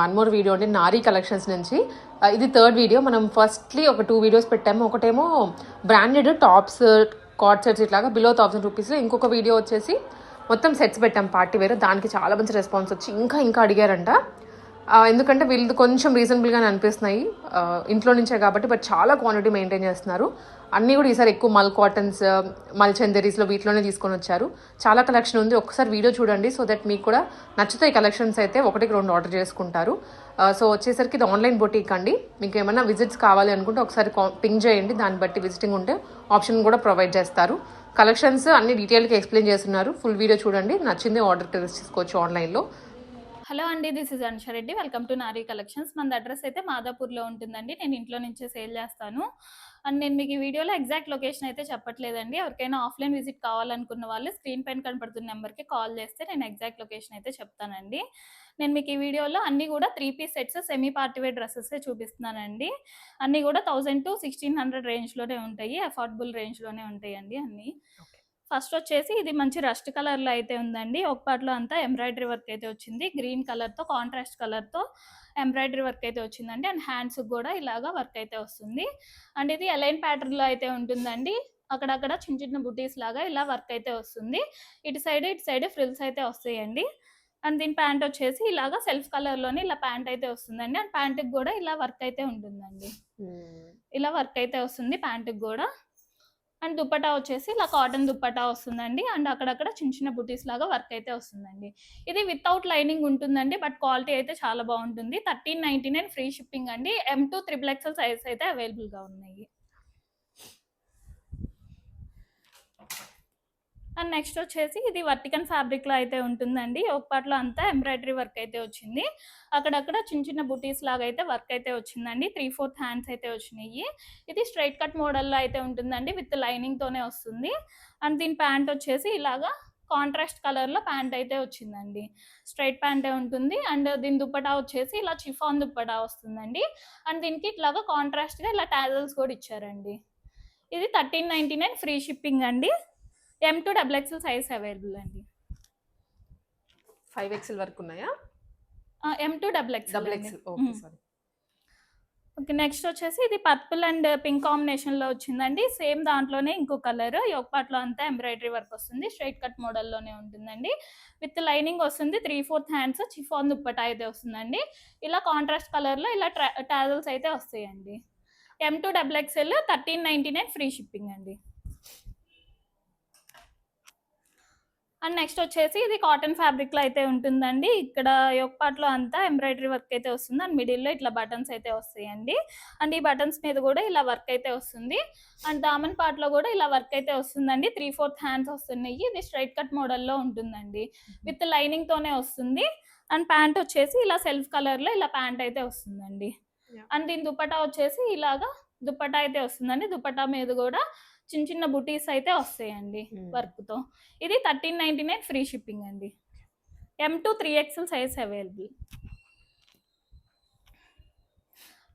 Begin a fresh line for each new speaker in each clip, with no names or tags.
One more video అండి నారీ collections నుంచి. Uh, ఇది థర్డ్ వీడియో మనం ఫస్ట్లీ ఒక టూ వీడియోస్ పెట్టాము. ఒకటేమో బ్రాండెడ్ టాప్స్ కార్డ్ సెట్స్ ఇట్లాగా బిలో థౌసండ్ రూపీస్లో ఇంకొక వీడియో వచ్చేసి మొత్తం సెట్స్ పెట్టాం. Party wear. దానికి చాలా మంచి రెస్పాన్స్ వచ్చి ఇంకా ఇంకా అడిగారంట. ఎందుకంటే వీళ్ళది కొంచెం రీజనబుల్గానే అనిపిస్తున్నాయి. ఇంట్లో నుంచే కాబట్టి బట్ చాలా క్వాంటిటీ మెయింటైన్ చేస్తున్నారు. అన్నీ కూడా ఈసారి ఎక్కువ మల్ కాటన్స్ మల్ చందేరీస్లో వీటిలోనే తీసుకొని వచ్చారు. చాలా కలెక్షన్ ఉంది. ఒకసారి వీడియో చూడండి సో దట్ మీకు కూడా నచ్చుతాయి కలెక్షన్స్ అయితే. ఒకటికి రెండు ఆర్డర్ చేసుకుంటారు. సో వచ్చేసరికి ఇది ఆన్లైన్ బొటీక్ అండి. మీకు ఏమైనా విజిట్స్ కావాలి అనుకుంటే ఒకసారి పింగ్ చేయండి. దాన్ని బట్టి విజిటింగ్ ఉంటే ఆప్షన్ కూడా ప్రొవైడ్ చేస్తారు. కలెక్షన్స్ అన్ని డీటెయిల్గా ఎక్స్ప్లెయిన్ చేస్తున్నారు. ఫుల్ వీడియో చూడండి. నచ్చింది ఆర్డర్ చేసుకోవచ్చు ఆన్లైన్లో
హలో అండి this is Reddy. Welcome to Nari collections. మన అడ్రస్ అయితే మాదాపూర్లో ఉంటుందండి. నేను ఇంట్లో నుంచే సేల్ చేస్తాను. అండ్ నేను మీకు ఈ వీడియోలో ఎగ్జాక్ట్ లొకేషన్ అయితే చెప్పట్లేదండి. ఎవరికైనా ఆఫ్లైన్ విజిట్ కావాలనుకున్న వాళ్ళు స్క్రీన్ పైన కనపడుతున్న నెంబర్కి కాల్ చేస్తే నేను ఎగ్జాక్ట్ లొకేషన్ అయితే చెప్తానండి. నేను మీకు ఈ వీడియోలో అన్ని కూడా three piece sets semi party wear dresses చూపిస్తున్నానండి. అన్ని కూడా థౌజండ్ టు సిక్స్టీన్ హండ్రెడ్ రేంజ్లోనే ఉంటాయి. అఫోర్డబుల్ రేంజ్లోనే ఉంటాయండి అన్నీ. ఫస్ట్ వచ్చేసి ఇది మంచి రస్ట్ కలర్లో అయితే ఉందండి. ఒక పాటలో అంతా ఎంబ్రాయిడరీ వర్క్ అయితే వచ్చింది. గ్రీన్ కలర్తో కాంట్రాస్ట్ కలర్తో ఎంబ్రాయిడరీ వర్క్ అయితే వచ్చిందండి. అండ్ హ్యాండ్స్ కూడా ఇలాగా వర్క్ అయితే వస్తుంది. అండ్ ఇది ఎలైన్ ప్యాటర్న్లో అయితే ఉంటుందండి. అక్కడక్కడ చిన్న చిన్న బుటీస్ లాగా ఇలా వర్క్ అయితే వస్తుంది. ఇటు సైడ్ ఇటు సైడ్ ఫ్రిల్స్ అయితే వస్తాయండి. అండ్ దీని ప్యాంట్ వచ్చేసి ఇలాగా సెల్ఫ్ కలర్లోనే ఇలా ప్యాంట్ అయితే వస్తుందండి. అండ్ ప్యాంట్ కూడా ఇలా వర్క్ అయితే ఉంటుందండి. ఇలా వర్క్ అయితే వస్తుంది ప్యాంటుకి కూడా. అండ్ దుప్పటా వచ్చేసి ఇలా కాటన్ దుప్పటా వస్తుందండి. అండ్ అక్కడక్కడ చిన్న చిన్న బుటీస్ లాగా వర్క్ అయితే వస్తుందండి. ఇది వితౌట్ లైనింగ్ ఉంటుందండి బట్ క్వాలిటీ అయితే చాలా బాగుంటుంది. Thirteen ninety nine free shipping అండి. M to triple XL size అయితే అవైలబుల్గా ఉన్నాయి. అండ్ నెక్స్ట్ వచ్చేసి ఇది వర్టికన్ ఫ్యాబ్రిక్లో అయితే ఉంటుందండి. ఒక పాటలో అంతా ఎంబ్రాయిడరీ వర్క్ అయితే వచ్చింది. అక్కడక్కడ చిన్న చిన్న బుటీస్ లాగా అయితే వర్క్ అయితే వచ్చిందండి. త్రీ ఫోర్త్ హ్యాండ్స్ అయితే వచ్చినాయి. ఇది స్ట్రైట్ కట్ మోడల్లో అయితే ఉంటుందండి. విత్ లైనింగ్తోనే వస్తుంది. అండ్ దీని ప్యాంట్ వచ్చేసి ఇలాగా కాంట్రాస్ట్ కలర్లో ప్యాంట్ అయితే వచ్చిందండి. స్ట్రైట్ ప్యాంటే ఉంటుంది. అండ్ దీని దుప్పటా వచ్చేసి ఇలా చిఫాన్ దుప్పటా వస్తుందండి. అండ్ దీనికి ఇట్లాగా కాంట్రాస్ట్గా ఇలా టాజల్స్ కూడా ఇచ్చారండి. ఇది thirteen ninety nine free shipping అండి. M to double XL size available అండి.
ఫైవ్ ఎక్స్ఎల్ వరకు ఉన్నాయా?
M to double X
double XL okay. Sorry
okay next వచ్చేసి ఇది పర్పుల్ అండ్ పింక్ కాంబినేషన్లో వచ్చిందండి. సేమ్ దాంట్లోనే ఇంకో కలర్ పార్ట్లో అంతా ఎంబ్రాయిడరీ వర్క్ వస్తుంది. స్ట్రైట్ కట్ మోడల్లోనే ఉంటుందండి. విత్ లైనింగ్ వస్తుంది three fourth hands chiffon dupatta అయితే వస్తుందండి. ఇలా కాంట్రాస్ట్ కలర్లో ఇలా టాజల్స్ అయితే వస్తాయండి. M to double XL thirteen ninety nine free shipping అండి. అండ్ నెక్స్ట్ వచ్చేసి ఇది కాటన్ ఫ్యాబ్రిక్లో అయితే ఉంటుందండి. ఇక్కడ పార్ట్లో అంతా ఎంబ్రాయిడరీ వర్క్ అయితే వస్తుంది. అండ్ మిడిల్లో ఇట్లా బటన్స్ అయితే వస్తాయండి. అండ్ ఈ బటన్స్ మీద కూడా ఇలా వర్క్ అయితే వస్తుంది. అండ్ దామన్ పార్ట్లో కూడా ఇలా వర్క్ అయితే వస్తుందండి. త్రీ ఫోర్త్ హ్యాండ్స్ వస్తున్నాయి. ఇది స్ట్రైట్ కట్ మోడల్లో ఉంటుందండి. విత్ లైనింగ్ తోనే వస్తుంది. అండ్ ప్యాంట్ వచ్చేసి ఇలా సెల్ఫ్ కలర్లో ఇలా ప్యాంట్ అయితే వస్తుందండి. అండ్ దీని దుపట్టా వచ్చేసి ఇలాగా దుపట్టా అయితే వస్తుందండి. దుపట్టా మీద కూడా చిన్న చిన్న బుటీస్ అయితే వస్తాయండి
Hmm.
వర్క్తో ఇది thirteen ninety nine free shipping అండి. M to three XL size available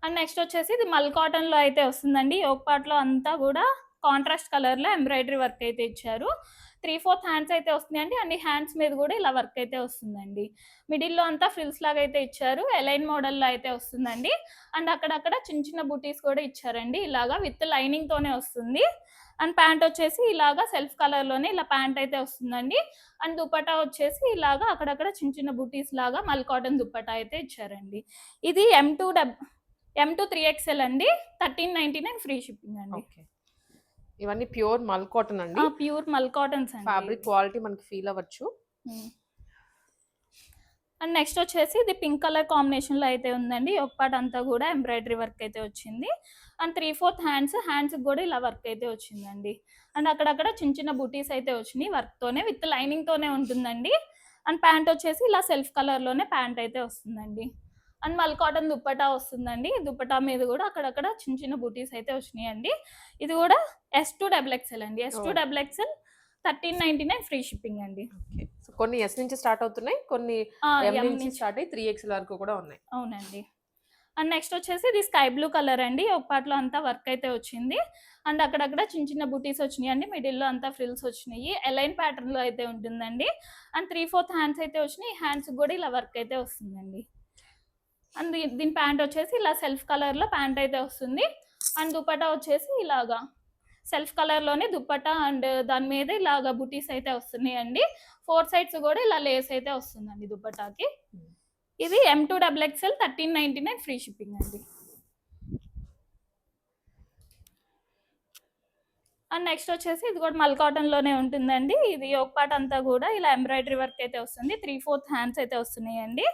and next వచ్చేసి ఇది మల్ కాటన్లో అయితే వస్తుందండి. యోగ్ పార్ట్లో అంతా కూడా కాంట్రాస్ట్ కలర్లో ఎంబ్రాయిడరీ వర్క్ అయితే ఇచ్చారు. త్రీ ఫోర్త్ హ్యాండ్స్ అయితే వస్తున్నాయండి. అన్ని హ్యాండ్స్ మీద కూడా ఇలా వర్క్ అయితే వస్తుందండి. మిడిల్లో అంతా ఫ్రిల్స్ లాగా అయితే ఇచ్చారు. ఎలైన్ మోడల్లో అయితే వస్తుందండి. అండ్ అక్కడక్కడ చిన్న చిన్న బుటీస్ కూడా ఇచ్చారండి. ఇలాగా విత్ లైనింగ్తోనే వస్తుంది. అండ్ ప్యాంట్ వచ్చేసి ఇలాగా సెల్ఫ్ కలర్లోనే ఇలా ప్యాంట్ అయితే వస్తుందండి. అండ్ దుపటా వచ్చేసి ఇలాగా అక్కడక్కడ చిన్న చిన్న బుటీస్ లాగా మల్ కాటన్ దుపట్టా అయితే ఇచ్చారండి. ఇది M to double M to three XL అండి. Thirteen ninety nine free shipping అండి.
ఓకే. ఇవన్నీ ప్యూర్ మల్ కాటన్ అండి.
Pure mul cottons
fabric quality మనకి ఫీల్ అవ్వచ్చు.
అండ్ నెక్స్ట్ వచ్చేసి ఇది పింక్ కలర్ కాంబినేషన్లో అయితే ఉందండి. ఒక పార్ట్ అంతా కూడా ఎంబ్రాయిడరీ వర్క్ అయితే వచ్చింది. And three fourth hands hands కూడా ఇలా వర్క్ అయితే వచ్చిందండి. అండ్ అక్కడక్కడ చిన్న చిన్న బుటీస్ అయితే వచ్చినాయి. వర్క్ తోనే విత్ లైనింగ్ తోనే ఉంటుందండి. అండ్ ప్యాంట్ వచ్చేసి ఇలా సెల్ఫ్ కలర్లోనే ప్యాంట్ అయితే వస్తుందండి. అండ్ మల్ కాటన్ దుప్పటా వస్తుందండి. దుప్పటా మీద కూడా అక్కడక్కడ చిన్న చిన్న బుటీస్ అయితే వచ్చినాయండి. ఇది కూడా ఎస్ టూ డబుల్ ఎక్స్ఎల్ అండి. S to. Double XL thirteen ninety nine free shipping అండి.
కొన్ని ఎస్ నుంచి స్టార్ట్ అవుతున్నాయి కొన్ని నుంచి స్టార్ట్ అయ్యి త్రీ ఎక్స్ఎల్ వరకు కూడా ఉన్నాయి.
అవునండి. అండ్ నెక్స్ట్ వచ్చేసి ఇది స్కై బ్లూ కలర్ అండి. ఒక పార్ట్లో అంతా వర్క్ అయితే వచ్చింది. అండ్ అక్కడక్కడ చిన్న చిన్న బుటీస్ వచ్చినాయి అండి మిడిల్లో అంతా ఫ్రిల్స్ వచ్చినాయి. ఎలైన్ ప్యాటర్న్లో అయితే ఉంటుందండి. అండ్ త్రీ ఫోర్త్ హ్యాండ్స్ అయితే వచ్చినాయి. హ్యాండ్స్ కూడా ఇలా వర్క్ అయితే వస్తుందండి. అండ్ దీని ప్యాంట్ వచ్చేసి ఇలా సెల్ఫ్ కలర్లో ప్యాంట్ అయితే వస్తుంది. అండ్ దుపట్టా వచ్చేసి ఇలాగా సెల్ఫ్ కలర్లోనే దుప్పటా అండ్ దాని మీద ఇలాగా బుటీస్ అయితే వస్తున్నాయి అండి ఫోర్ సైడ్స్ కూడా ఇలా లేస్ అయితే వస్తుందండి దుప్పటాకి. ఇది M to double XL thirteen ninety nine free shipping అండి. అండ్ నెక్స్ట్ వచ్చేసి ఇది కూడా మల్ కాటన్లోనే ఉంటుందండి. ఇది ఒక పాట అంతా కూడా ఇలా ఎంబ్రాయిడరీ వర్క్ అయితే వస్తుంది. త్రీ ఫోర్త్ హ్యాండ్స్ అయితే వస్తున్నాయండి.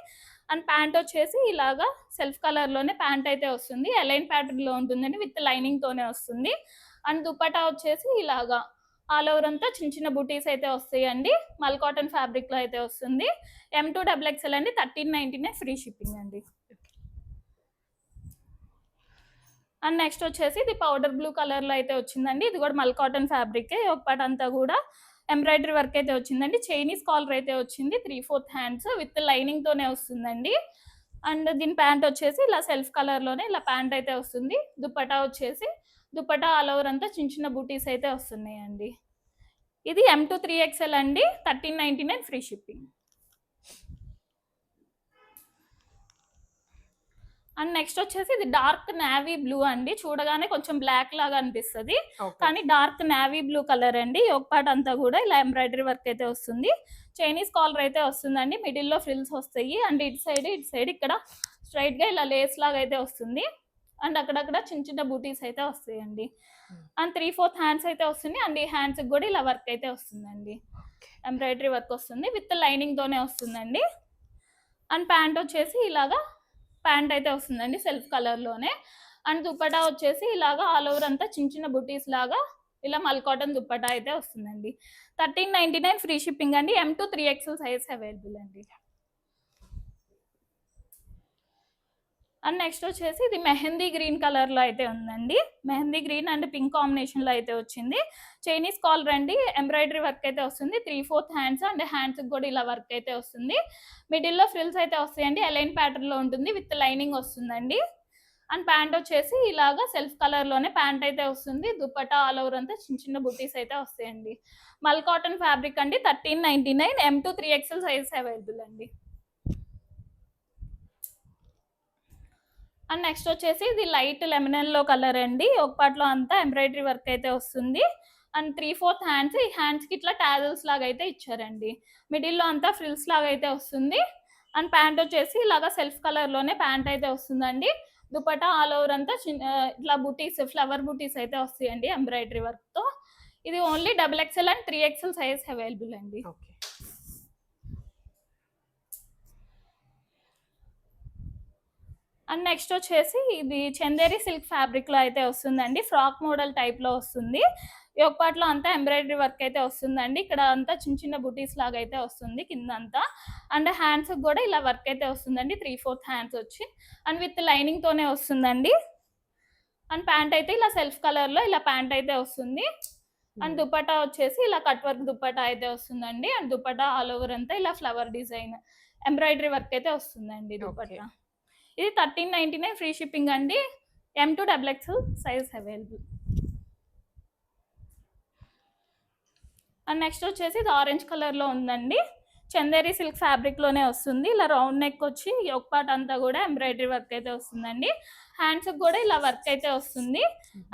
అండ్ ప్యాంట్ వచ్చేసి ఇలాగా సెల్ఫ్ కలర్లోనే ప్యాంట్ అయితే వస్తుంది. ఎలైన్ ప్యాటర్న్లో ఉంటుందండి విత్ లైనింగ్తోనే వస్తుంది. అండ్ దుపటా వచ్చేసి ఇలాగా ఆల్ ఓవర్ అంతా చిన్న చిన్న బుటీస్ అయితే వస్తాయండి. మల్ కాటన్ ఫ్యాబ్రిక్లో అయితే వస్తుంది. ఎం టూ డబుల్ ఎక్స్ఎల్ అండి thirteen ninety nine free shipping అండి. అండ్ నెక్స్ట్ వచ్చేసి ఇది పౌడర్ బ్లూ కలర్లో అయితే వచ్చిందండి. ఇది కూడా మల్ కాటన్ ఫ్యాబ్రికే ఒక అంతా కూడా ఎంబ్రాయిడరీ వర్క్ అయితే వచ్చిందండి. చైనీస్ కాలర్ అయితే వచ్చింది. త్రీ ఫోర్త్ హ్యాండ్స్ విత్ లైనింగ్తోనే వస్తుందండి. అండ్ దీని ప్యాంట్ వచ్చేసి ఇలా సెల్ఫ్ కలర్లోనే ఇలా ప్యాంట్ అయితే వస్తుంది. దుపట్టా వచ్చేసి దుపట్టా ఆల్ ఓవర్ అంతా చిన్న చిన్న బూటీస్ అయితే వస్తున్నాయండి. ఇది ఎం టూ త్రీ ఎక్స్ఎల్ అండి. Thirteen ninety nine free shipping. And next వచ్చేసి ఇది డార్క్ నావీ బ్లూ అండి. చూడగానే కొంచెం బ్లాక్ లాగా అనిపిస్తుంది. కానీ డార్క్ నావీ బ్లూ కలర్ అండి. ఒక పార్ట్ అంతా కూడా ఇలా ఎంబ్రాయిడరీ వర్క్ అయితే వస్తుంది. చైనీస్ కాలర్ అయితే వస్తుందండి. మిడిల్లో ఫ్రిల్స్ వస్తాయి. అండ్ ఇటు సైడ్ ఇటు సైడ్ ఇక్కడ స్ట్రైట్గా ఇలా లేస్ లాగా అయితే వస్తుంది. అండ్ అక్కడక్కడ చిన్న చిన్న బూటీస్ అయితే వస్తాయండి. అండ్ త్రీ ఫోర్త్ హ్యాండ్స్ అయితే వస్తుంది. అండ్ ఈ హ్యాండ్స్ కూడా ఇలా వర్క్ అయితే వస్తుందండి. ఎంబ్రాయిడరీ వర్క్ వస్తుంది. విత్ లైనింగ్ తోనే వస్తుందండి. అండ్ ప్యాంట్ వచ్చేసి ఇలాగా ప్యాంట్ అయితే వస్తుందండి సెల్ఫ్ కలర్లోనే. అండ్ దుప్పటా వచ్చేసి ఇలాగా ఆల్ ఓవర్ అంతా చిన్న చిన్న బుటీస్ లాగా ఇలా మల్ కాటన్ దుప్పటా అయితే వస్తుందండి. Thirteen ninety nine free shipping అండి. M to three XL size available అండి. అండ్ నెక్స్ట్ వచ్చేసి ఇది మెహందీ గ్రీన్ కలర్లో అయితే ఉందండి. మెహందీ గ్రీన్ అండ్ పింక్ కాంబినేషన్లో అయితే వచ్చింది. చైనీస్ కాలర్ అండి ఎంబ్రాయిడరీ వర్క్ అయితే వస్తుంది. త్రీ ఫోర్త్ హ్యాండ్స్ అండ్ హ్యాండ్స్కి కూడా ఇలా వర్క్ అయితే వస్తుంది. మిడిల్లో ఫ్రిల్స్ అయితే వస్తాయండి. అలైన్ ప్యాటర్న్లో ఉంటుంది విత్ లైనింగ్ వస్తుందండి. అండ్ ప్యాంట్ వచ్చేసి ఇలాగా సెల్ఫ్ కలర్లోనే ప్యాంట్ అయితే వస్తుంది. దుప్పటా ఆల్ ఓవర్ అంతా చిన్న చిన్న బుటీస్ అయితే వస్తాయండి. మల్ కాటన్ ఫ్యాబ్రిక్ అండి thirteen ninety nine M to three XL size available అండి. అండ్ నెక్స్ట్ వచ్చేసి ఇది లైట్ లెమనల్లో కలర్ అండి. ఒక పాటలో అంతా ఎంబ్రాయిడరీ వర్క్ అయితే వస్తుంది. అండ్ త్రీ ఫోర్త్ హ్యాండ్స్ ఈ హ్యాండ్స్కి ఇట్లా టాజల్స్ లాగా అయితే ఇచ్చారండి. మిడిల్లో అంతా ఫ్రిల్స్ లాగా అయితే వస్తుంది. అండ్ ప్యాంట్ వచ్చేసి ఇలాగా సెల్ఫ్ కలర్లోనే ప్యాంట్ అయితే వస్తుందండి. దుపటా ఆల్ ఓవర్ అంతా చిన్న ఇట్లా బుటీస్ ఫ్లవర్ బుటీస్ అయితే వస్తాయండి ఎంబ్రాయిడరీ వర్క్తో. ఇది only double XL and three XL size available అండి.
ఓకే.
అండ్ నెక్స్ట్ వచ్చేసి ఇది చందేరి సిల్క్ ఫ్యాబ్రిక్లో అయితే వస్తుందండి. ఫ్రాక్ మోడల్ టైప్లో వస్తుంది. పాటలో అంతా ఎంబ్రాయిడరీ వర్క్ అయితే వస్తుందండి. ఇక్కడ అంతా చిన్న చిన్న బుటీస్ లాగా అయితే వస్తుంది కింద అంతా అండ్ హ్యాండ్స్ కూడా ఇలా వర్క్ అయితే వస్తుందండి. త్రీ ఫోర్త్ హ్యాండ్స్ వచ్చి. అండ్ విత్ లైనింగ్తోనే వస్తుందండి. అండ్ ప్యాంట్ అయితే ఇలా సెల్ఫ్ కలర్లో ఇలా ప్యాంట్ అయితే వస్తుంది. అండ్ దుపట్టా వచ్చేసి ఇలా కట్ వర్క్ దుపట్టా అయితే వస్తుందండి. అండ్ దుపట్టా ఆల్ ఓవర్ అంతా ఇలా ఫ్లవర్ డిజైన్ ఎంబ్రాయిడరీ వర్క్ అయితే వస్తుందండి దుపట్టా. ఇది thirteen ninety nine free shipping అండి. M to double X size available and next వచ్చేసి ఇది ఆరెంజ్ కలర్లో ఉందండి. చందేరి సిల్క్ ఫ్యాబ్రిక్లోనే వస్తుంది. ఇలా రౌండ్ నెక్ వచ్చి ఒక పార్ట్ అంతా కూడా ఎంబ్రాయిడరీ వర్క్ అయితే వస్తుందండి. హ్యాండ్స్కి కూడా ఇలా వర్క్ అయితే వస్తుంది.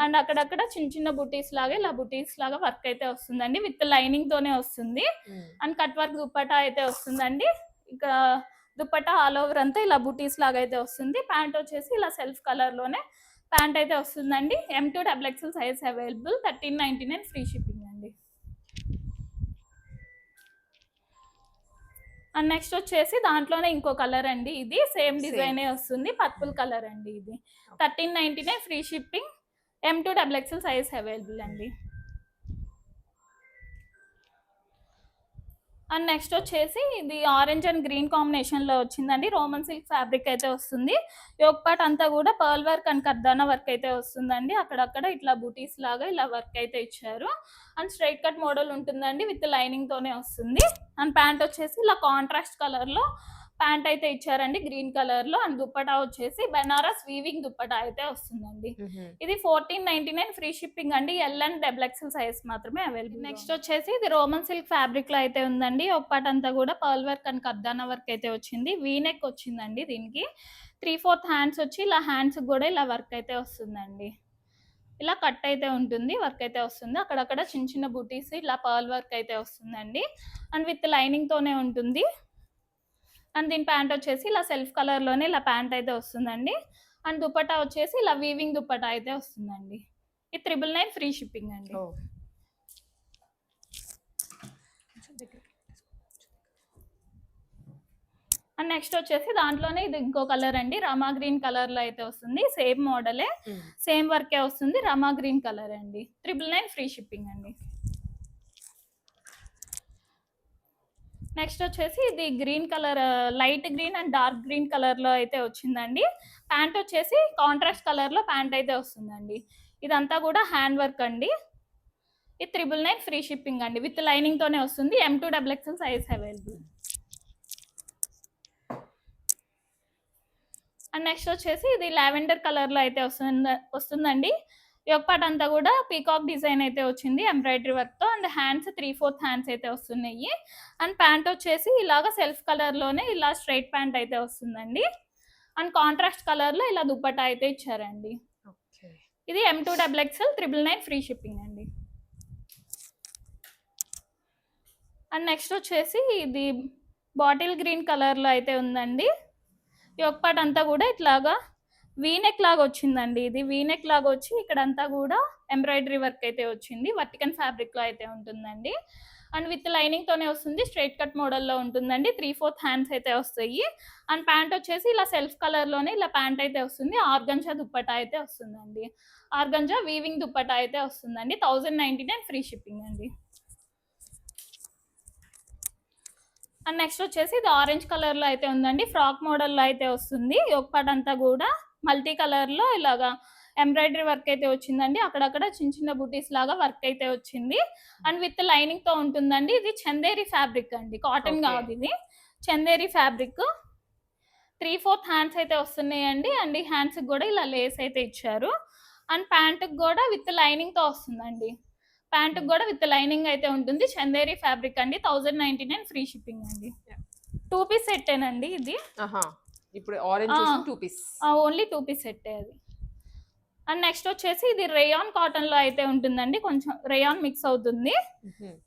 అండ్ అక్కడక్కడ చిన్న చిన్న బుటీస్ లాగా ఇలా బుటీస్ లాగా వర్క్ అయితే వస్తుందండి. విత్ లైనింగ్తోనే వస్తుంది. అండ్ కట్ వర్క్ దుప్పటా అయితే వస్తుందండి. ఇక్కడ దుప్పటా ఆల్ ఓవర్ అంతా ఇలా బుటీస్ లాగా అయితే వస్తుంది. ప్యాంట్ వచ్చేసి ఇలా సెల్ఫ్ కలర్లోనే ప్యాంట్ అయితే వస్తుందండి. M to double XL size available thirteen ninety nine free shipping అండి. అండ్ నెక్స్ట్ వచ్చేసి దాంట్లోనే ఇంకో కలర్ అండి ఇది. సేమ్. డిజైనే వస్తుంది. పర్పుల్ కలర్ అండి ఇది. Thirteen ninety nine free shipping M to double XL size available అండి. అండ్ నెక్స్ట్ వచ్చేసి ఇది ఆరెంజ్ అండ్ గ్రీన్ కాంబినేషన్లో వచ్చిందండి. రోమన్ సిల్క్ ఫ్యాబ్రిక్ అయితే వస్తుంది. యోగ్ పార్ట్ అంతా కూడా pearl work and kardana work అయితే వస్తుందండి. అక్కడక్కడ ఇట్లా బూటీస్ లాగా ఇలా వర్క్ అయితే ఇచ్చారు. అండ్ స్ట్రైట్ కట్ మోడల్ ఉంటుందండి విత్ లైనింగ్తోనే వస్తుంది. అండ్ ప్యాంట్ వచ్చేసి ఇలా కాంట్రాస్ట్ కలర్లో ప్యాంట్ అయితే ఇచ్చారండి గ్రీన్ కలర్లో అండ్ దుప్పటా వచ్చేసి బెనారస్ వీవింగ్ దుప్పటా అయితే వస్తుందండి. ఇది fourteen ninety nine free shipping అండి. L and double XL size మాత్రమే అవైలబుల్. నెక్స్ట్ వచ్చేసి ఇది రోమన్ సిల్క్ ఫ్యాబ్రిక్లో అయితే ఉందండి. ఒక పాట అంతా కూడా pearl work and kardana work అయితే వచ్చింది. వీనెక్ వచ్చిందండి దీనికి. త్రీ ఫోర్త్ హ్యాండ్స్ వచ్చి ఇలా హ్యాండ్స్ కూడా ఇలా వర్క్ అయితే వస్తుందండి. ఇలా కట్ అయితే ఉంటుంది వర్క్ అయితే వస్తుంది. అక్కడక్కడ చిన్న చిన్న బూటీస్ ఇలా పర్ల్ వర్క్ అయితే వస్తుందండి. అండ్ విత్ లైనింగ్ తోనే ఉంటుంది. అండ్ దీని ప్యాంట్ వచ్చేసి ఇలా సెల్ఫ్ కలర్లోనే ఇలా ప్యాంట్ అయితే వస్తుందండి. అండ్ దుపట్టా వచ్చేసి ఇలా వీవింగ్ దుపట్టా అయితే వస్తుందండి. ఇది త్రిబుల్ నైన్ ఫ్రీ షిప్పింగ్ అండి. అండ్ నెక్స్ట్ వచ్చేసి దాంట్లోనే ఇది ఇంకో కలర్ అండి. రమా గ్రీన్ కలర్లో అయితే వస్తుంది. సేమ్ మోడలే సేమ్ వర్కే వస్తుంది. రమా గ్రీన్ కలర్ అండి. త్రిబుల్ నైన్ ఫ్రీ షిప్పింగ్ అండి. నెక్స్ట్ వచ్చేసి ఇది green colour light green and dark green కలర్లో అయితే వచ్చిందండి. ప్యాంట్ వచ్చేసి కాంట్రాస్ట్ కలర్లో ప్యాంట్ అయితే వస్తుందండి. ఇదంతా కూడా హ్యాండ్ వర్క్ అండి. ఇది త్రిబుల్ నైన్ ఫ్రీ షిప్పింగ్ అండి. విత్ లైనింగ్తోనే వస్తుంది. M to double XL size available. And next వచ్చేసి ఇది లావెండర్ కలర్లో అయితే వస్తుంది వస్తుందండి. ఈ ఒక్క పార్ట్ అంతా కూడా పీకాక్ డిజైన్ అయితే వచ్చింది ఎంబ్రాయిడరీ వర్క్తో. And hands three fourth hands అయితే వస్తున్నాయి. అండ్ ప్యాంట్ వచ్చేసి ఇలాగ సెల్ఫ్ కలర్లోనే ఇలా స్ట్రైట్ ప్యాంట్ అయితే వస్తుందండి. అండ్ కాంట్రాస్ట్ కలర్లో ఇలా దుప్పట్టా అయితే ఇచ్చారండి. ఇది M to double XL triple nine free shipping అండి. అండ్ నెక్స్ట్ వచ్చేసి ఇది బాటిల్ గ్రీన్ కలర్లో అయితే ఉందండి. ఈ ఒక్క పార్ట్ అంతా కూడా ఇట్లాగా వీనెక్ లాగా వచ్చిందండి ఇది. వీనెక్ లాగా వచ్చి ఇక్కడంతా కూడా ఎంబ్రాయిడరీ వర్క్ అయితే వచ్చింది. వర్టికన్ ఫ్యాబ్రిక్లో అయితే ఉంటుందండి. అండ్ విత్ లైనింగ్ తోనే వస్తుంది. స్ట్రైట్ కట్ మోడల్లో ఉంటుందండి. త్రీ ఫోర్త్ హ్యాండ్స్ అయితే వస్తాయి. అండ్ ప్యాంట్ వచ్చేసి ఇలా సెల్ఫ్ కలర్లోనే ఇలా ప్యాంట్ అయితే వస్తుంది. ఆర్గంజా దుప్పటా అయితే వస్తుందండి. ఆర్గంజా వీవింగ్ దుప్పటా అయితే వస్తుందండి. Thousand ninety nine free shipping అండి. అండ్ నెక్స్ట్ వచ్చేసి ఇది ఆరెంజ్ కలర్లో అయితే ఉందండి. ఫ్రాక్ మోడల్లో అయితే వస్తుంది. ఒక పార్ట్ అంతా కూడా మల్టీ కలర్లో ఇలాగా ఎంబ్రాయిడరీ వర్క్ అయితే వచ్చిందండి. అక్కడక్కడ చిన్న చిన్న బుటీస్ లాగా వర్క్ అయితే వచ్చింది. అండ్ విత్ లైనింగ్తో ఉంటుందండి. ఇది చందేరి ఫ్యాబ్రిక్ అండి. కాటన్. కాదు ఇది. Chanderi fabric. Three fourth hands అయితే వస్తున్నాయండి. అండ్ ఈ హ్యాండ్స్ కూడా ఇలా లేస్ అయితే ఇచ్చారు. అండ్ ప్యాంట్ కూడా విత్ లైనింగ్తో వస్తుందండి. ప్యాంట్ కూడా విత్ లైనింగ్ అయితే ఉంటుంది. చందేరి ఫ్యాబ్రిక్ అండి. Thousand ninety nine free shipping అండి. టూ పీస్ సెట్టేనండి ఇది.
ఆహా. ఇప్పుడు orange two piece
only two piece సెట్టే అది. అండ్ నెక్స్ట్ వచ్చేసి ఇది రేయాన్ కాటన్లో అయితే ఉంటుందండి. కొంచెం రేయాన్ మిక్స్ అవుతుంది.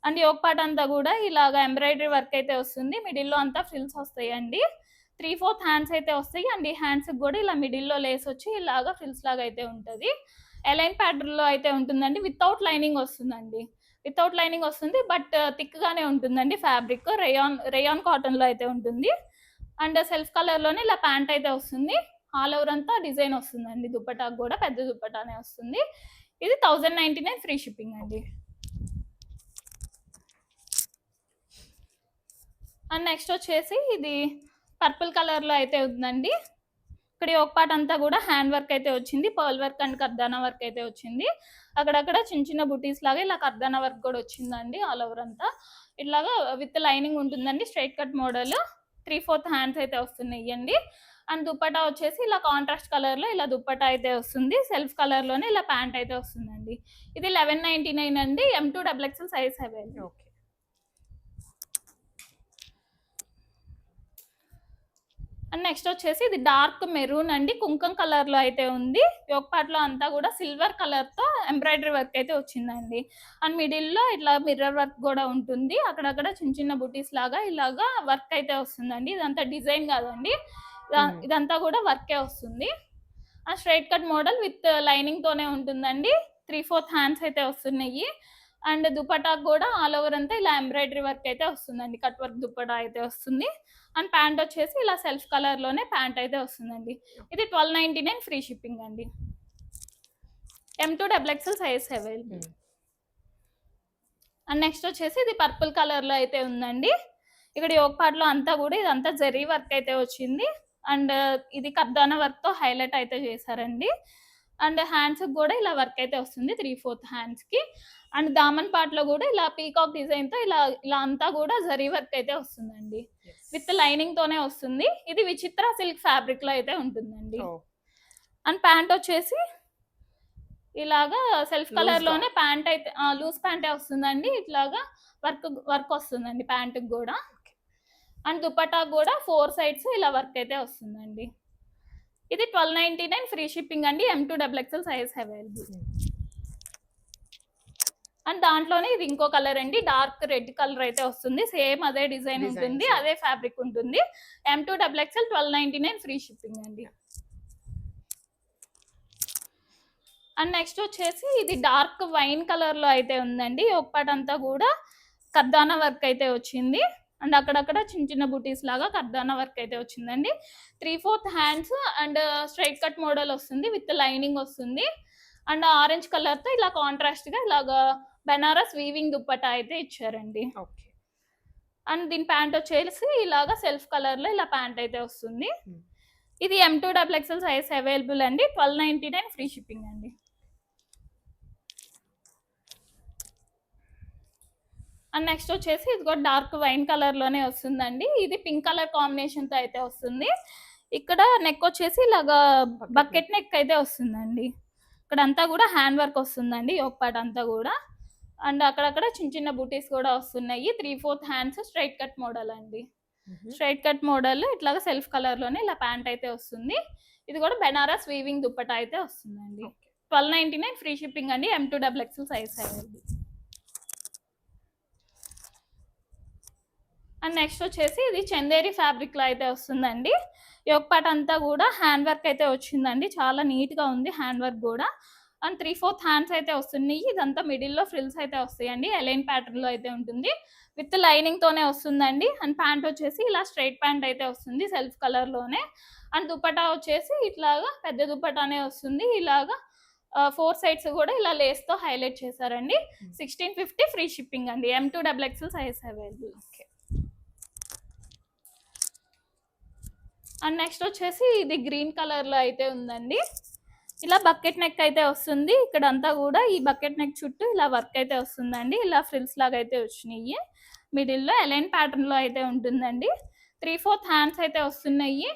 అండ్ ఒక పార్ట్ అంతా కూడా ఇలాగ ఎంబ్రాయిడరీ వర్క్ అయితే వస్తుంది. మిడిల్లో అంతా ఫ్రిల్స్ వస్తాయండి. త్రీ ఫోర్త్ హ్యాండ్స్ అయితే వస్తాయి. అండ్ ఈ హ్యాండ్స్ కూడా ఇలా మిడిల్లో లేస్ వచ్చి ఇలాగ ఫ్రిల్స్ లాగా అయితే ఉంటుంది. ఎలైన్ ప్యాటర్న్లో అయితే ఉంటుందండి. వితౌట్ లైనింగ్ వస్తుందండి. వితౌట్ లైనింగ్ వస్తుంది బట్ థిక్ గానే ఉంటుందండి ఫ్యాబ్రిక్ రేయాన్ రేయాన్ కాటన్లో అయితే ఉంటుంది. అండ్ సెల్ఫ్ కలర్లోనే ఇలా ప్యాంట్ అయితే వస్తుంది. ఆల్ ఓవర్ అంతా డిజైన్ వస్తుందండి. దుప్పటాకు కూడా పెద్ద దుప్పటానే వస్తుంది. ఇది thousand ninety nine free shipping అండి. అండ్ నెక్స్ట్ వచ్చేసి ఇది పర్పుల్ కలర్లో అయితే ఉందండి. ఇక్కడ ఒక పార్ట్ అంతా కూడా హ్యాండ్ వర్క్ అయితే వచ్చింది. Pearl work and kardana work అయితే వచ్చింది. అక్కడక్కడ చిన్న చిన్న బుటీస్ లాగా ఇలా కర్దానా వర్క్ కూడా వచ్చిందండి ఆల్ ఓవర్ అంతా. ఇట్లాగా విత్ లైనింగ్ ఉంటుందండి. Straight cut model. Three fourth hands అయితే వస్తున్నాయి అండి అండ్ దుప్పటా వచ్చేసి ఇలా కాంట్రాస్ట్ కలర్లో ఇలా దుప్పటా అయితే వస్తుంది. సెల్ఫ్ కలర్లోనే ఇలా ప్యాంట్ అయితే వస్తుందండి. ఇది లెవెన్ నైంటీ నైన్ అండి M to double XL size available
okay.
And next వచ్చేసి ఇది డార్క్ మెరూన్ అండి. కుంకుమ కలర్లో అయితే ఉంది. ఒక పార్ట్లో అంతా కూడా సిల్వర్ కలర్తో ఎంబ్రాయిడరీ వర్క్ అయితే వచ్చిందండి. అండ్ మిడిల్లో ఇట్లా మిర్రర్ వర్క్ కూడా ఉంటుంది. అక్కడక్కడ చిన్న చిన్న బుటీస్ లాగా ఇలాగా వర్క్ అయితే వస్తుందండి. ఇదంతా డిజైన్ కాదండి. ఇదా-. ఇదంతా కూడా వర్కే వస్తుంది. ఆ straight cut model with lining తోనే ఉంటుందండి. త్రీ ఫోర్త్ హ్యాండ్స్ అయితే వస్తున్నాయి. అండ్ దుపటాకు కూడా ఆల్ ఓవర్ అంతా ఇలా ఎంబ్రాయిడరీ వర్క్ అయితే వస్తుందండి. కట్ వర్క్ దుపటా అయితే వస్తుంది. అండ్ ప్యాంట్ వచ్చేసి ఇలా సెల్ఫ్ కలర్లోనే ప్యాంట్ అయితే వస్తుందండి. ఇది twelve ninety nine free shipping అండి. M to double XL size available and next వచ్చేసి ఇది పర్పుల్ కలర్లో అయితే ఉందండి. ఇక్కడ యోగ పార్ట్లో అంతా కూడా ఇదంతా జరీ వర్క్ అయితే వచ్చింది. అండ్ ఇది కర్దానా వర్క్తో హైలైట్ అయితే చేశారండి. అండ్ హ్యాండ్స్ కూడా ఇలా వర్క్ అయితే వస్తుంది త్రీ ఫోర్త్ హ్యాండ్స్కి. అండ్ దామన్ పార్ట్లో కూడా ఇలా పీకాక్ డిజైన్తో ఇలా ఇలా అంతా కూడా జరీ వర్క్ అయితే వస్తుందండి. విత్ లైనింగ్ తోనే వస్తుంది. ఇది విచిత్ర సిల్క్ ఫ్యాబ్రిక్లో అయితే ఉంటుందండి.
Oh.
అండ్ ప్యాంట్ వచ్చేసి ఇలాగా సెల్ఫ్ కలర్. లోనే ప్యాంట్ అయితే లూజ్ ప్యాంటే వస్తుందండి. ఇట్లాగా వర్క్ వర్క్ వస్తుందండి ప్యాంట్ కూడా. అండ్ దుపట్టా కూడా ఫోర్ సైడ్స్ ఇలా వర్క్ అయితే వస్తుందండి. ఇది twelve ninety nine free shipping అండి. M to double XL size available and దాంట్లోనే ఇది ఇంకో కలర్ అండి. డార్క్ రెడ్ కలర్ అయితే వస్తుంది. సేమ్ అదే డిజైన్ ఉంటుంది. అదే ఫ్యాబ్రిక్ ఉంటుంది. M to double XL twelve ninety nine free shipping అండి. అండ్ నెక్స్ట్ వచ్చేసి ఇది డార్క్ వైన్ కలర్లో అయితే ఉందండి. ఒక పాట అంతా కూడా కర్దానా వర్క్ అయితే వచ్చింది. అండ్ అక్కడక్కడ చిన్న చిన్న బుటీస్ లాగా కర్దానా వర్క్ అయితే వచ్చిందండి. Three fourth hands and straight cut model వస్తుంది విత్ లైనింగ్ వస్తుంది. అండ్ ఆరెంజ్ కలర్తో ఇలా కాంట్రాస్ట్గా ఇలాగా బెనారస్ వీవింగ్ దుప్పటా అయితే ఇచ్చారండి.
ఓకే.
అండ్ దీని ప్యాంట్ వచ్చేసి ఇలాగా సెల్ఫ్ కలర్లో ఇలా ప్యాంట్ అయితే వస్తుంది.
Hmm.
ఇది M to double XL size available అండి. Twelve ninety nine free shipping అండి. అండ్ నెక్స్ట్ వచ్చేసి ఇది కూడా డార్క్ వైన్ కలర్లోనే వస్తుందండి. ఇది పింక్ కలర్ కాంబినేషన్తో అయితే వస్తుంది. ఇక్కడ నెక్ వచ్చేసి ఇలాగా బకెట్ నెక్ అయితే వస్తుందండి. ఇక్కడ అంతా కూడా హ్యాండ్ వర్క్ వస్తుందండి ఒక పార్ట్ అంతా కూడా. అండ్ అక్కడక్కడ చిన్న చిన్న బూటీస్ కూడా వస్తున్నాయి. Three fourth hands straight cut model అండి. స్ట్రైట్ కట్ మోడల్ ఇట్లాగా సెల్ఫ్ కలర్లోనే ఇలా ప్యాంట్ అయితే వస్తుంది. ఇది కూడా బెనారస్ వీవింగ్ దుప్పటా అయితే వస్తుందండి. Twelve ninety nine free shipping అండి. M to double XL size available and next వచ్చేసి ఇది చందేరి ఫ్యాబ్రిక్లో అయితే వస్తుందండి. ఈ ఒక పాట అంతా కూడా హ్యాండ్ వర్క్ అయితే వచ్చిందండి. చాలా నీట్గా ఉంది హ్యాండ్ వర్క్ కూడా. అండ్ త్రీ ఫోర్త్ హ్యాండ్స్ అయితే వస్తున్నాయి. ఇదంతా మిడిల్లో ఫ్రిల్స్ అయితే వస్తాయండి. ఎలైన్ ప్యాటర్న్లో అయితే ఉంటుంది. విత్ లైనింగ్ తోనే వస్తుందండి. అండ్ ప్యాంట్ వచ్చేసి ఇలా స్ట్రైట్ ప్యాంట్ అయితే వస్తుంది సెల్ఫ్ కలర్లోనే. అండ్ దుపట్టా వచ్చేసి ఇట్లాగా పెద్ద దుపట్టానే వస్తుంది. ఇలాగా ఫోర్ సైడ్స్ కూడా ఇలా లేస్తో హైలైట్ చేశారండి. సిక్స్టీన్ ఫిఫ్టీ ఫ్రీ షిప్పింగ్ అండి. M to double XL size available
okay
and next వచ్చేసి ఇది గ్రీన్ కలర్లో అయితే ఉందండి. ఇలా బకెట్ నెక్ అయితే వస్తుంది. ఇక్కడ అంతా కూడా ఈ బకెట్ నెక్ చుట్టూ ఇలా వర్క్ అయితే వస్తుందండి. ఇలా ఫ్రిల్స్ లాగా అయితే వచ్చినాయి. మిడిల్లో ఎలైన్ ప్యాటర్న్లో అయితే ఉంటుందండి. త్రీ ఫోర్త్ హ్యాండ్స్ అయితే వస్తున్నాయి.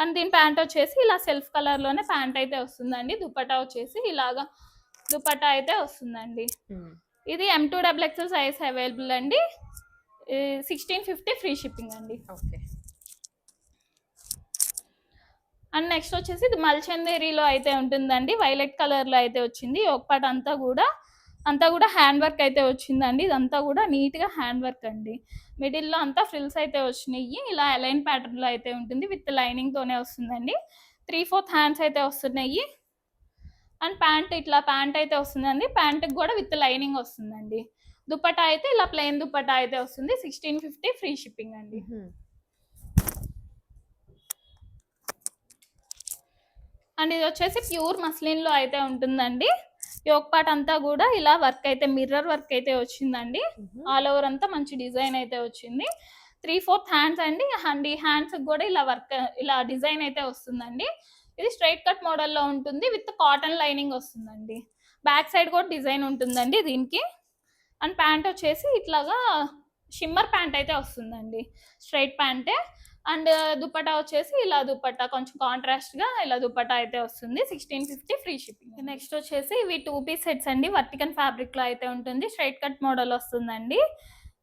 అండ్ దీని ప్యాంట్ వచ్చేసి ఇలా సెల్ఫ్ కలర్లోనే ప్యాంట్ అయితే వస్తుందండి. దుపట్టా వచ్చేసి ఇలాగా దుపట్టా అయితే వస్తుందండి. ఇది M to double XL size available అండి. సిక్స్టీన్ ఫిఫ్టీ ఫ్రీ షిప్పింగ్ అండి.
ఓకే.
అండ్ నెక్స్ట్ వచ్చేసి ఇది మల్చందేరిలో అయితే ఉంటుందండి. వైలెట్ కలర్లో అయితే వచ్చింది. ఒక పాట అంతా కూడా అంతా కూడా హ్యాండ్ వర్క్ అయితే వచ్చిందండి. ఇదంతా కూడా నీట్గా హ్యాండ్ వర్క్ అండి. మిడిల్లో అంతా ఫ్రిల్స్ అయితే వచ్చినాయి. ఇలా అలైన్ ప్యాటర్న్లో అయితే ఉంటుంది. విత్ లైనింగ్తోనే వస్తుందండి. త్రీ ఫోర్త్ హ్యాండ్స్ అయితే వస్తున్నాయి. అండ్ ప్యాంట్ ఇట్లా ప్యాంట్ అయితే వస్తుందండి. ప్యాంట్కి కూడా విత్ లైనింగ్ వస్తుందండి. దుప్పట అయితే ఇలా ప్లెయిన్ దుపట్టా అయితే వస్తుంది. సిక్స్టీన్ ఫిఫ్టీ ఫ్రీ షిప్పింగ్ అండి. అండ్ ఇది వచ్చేసి ప్యూర్ మస్లిన్లో అయితే ఉంటుందండి. యోక్ పార్ట్ అంతా కూడా ఇలా వర్క్ అయితే మిర్రర్ వర్క్ అయితే వచ్చిందండి. ఆల్ ఓవర్ అంతా మంచి డిజైన్ అయితే వచ్చింది. త్రీ ఫోర్త్ హ్యాండ్స్ అండి. అండ్ ఈ హ్యాండ్స్ కూడా ఇలా వర్క్ ఇలా డిజైన్ అయితే వస్తుందండి. ఇది స్ట్రైట్ కట్ మోడల్లో ఉంటుంది. విత్ కాటన్ లైనింగ్ వస్తుందండి. బ్యాక్ సైడ్ కూడా డిజైన్ ఉంటుందండి దీనికి. అండ్ ప్యాంట్ వచ్చేసి ఇట్లాగా షిమ్మర్ ప్యాంట్ అయితే వస్తుందండి. స్ట్రైట్ ప్యాంటే. అండ్ దుపట్టా వచ్చేసి ఇలా దుపట్టా కొంచెం కాంట్రాస్ట్గా ఇలా దుపట్టా అయితే వస్తుంది. Sixteen fifty free shipping next వచ్చేసి ఇవి టూ పీస్ సెట్స్ అండి. వర్టికన్ ఫ్యాబ్రిక్లో అయితే ఉంటుంది. స్ట్రైట్ కట్ మోడల్ వస్తుందండి.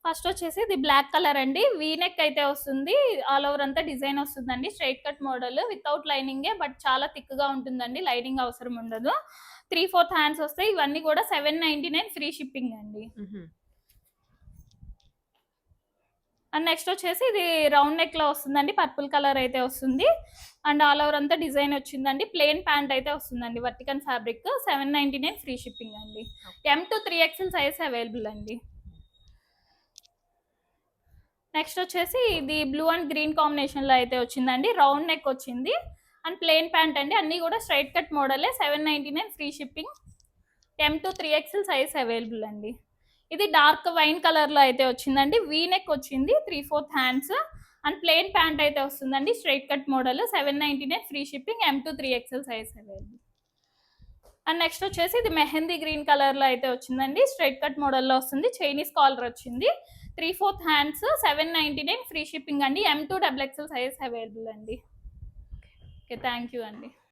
ఫస్ట్ వచ్చేసి ఇది బ్లాక్ కలర్ అండి. వీ నెక్ అయితే వస్తుంది. ఆల్ ఓవర్ అంతా డిజైన్ వస్తుందండి. స్ట్రైట్ కట్ మోడల్ వితౌట్ లైనింగే బట్ చాలా థిక్గా ఉంటుందండి. లైనింగ్ అవసరం ఉండదు. త్రీ ఫోర్త్ హ్యాండ్స్ వస్తాయి ఇవన్నీ కూడా seven ninety nine free shipping అండి. అండ్ నెక్స్ట్ వచ్చేసి ఇది రౌండ్ నెక్లో వస్తుందండి. పర్పుల్ కలర్ అయితే వస్తుంది. అండ్ ఆల్ ఓవర్ అంతా డిజైన్ వచ్చిందండి. ప్లెయిన్ ప్యాంట్ అయితే వస్తుందండి. వర్టికన్ fabric seven ninety nine free shipping అండి. M to three XL size available అండి. నెక్స్ట్ వచ్చేసి ఇది బ్లూ అండ్ గ్రీన్ కాంబినేషన్లో అయితే వచ్చిందండి. రౌండ్ నెక్ వచ్చింది. అండ్ ప్లెయిన్ ప్యాంట్ అండి. అన్ని కూడా straight cut మోడలే seven ninety nine free shipping M to three XL size available అండి. ఇది డార్క్ వైన్ కలర్లో అయితే వచ్చిందండి. వీ నెక్ వచ్చింది. Three fourth hands and plain pant అయితే వస్తుందండి. Straight cut model seven ninety nine free shipping M to three XL size available and next వచ్చేసి ఇది మెహందీ గ్రీన్ కలర్లో అయితే వచ్చిందండి. స్ట్రైట్ కట్ మోడల్లో వస్తుంది. చైనీస్ కాలర్ వచ్చింది. Three fourth hands seven ninety nine free shipping అండి M to double XL size available అండి. ఓకే థ్యాంక్ యూ అండి.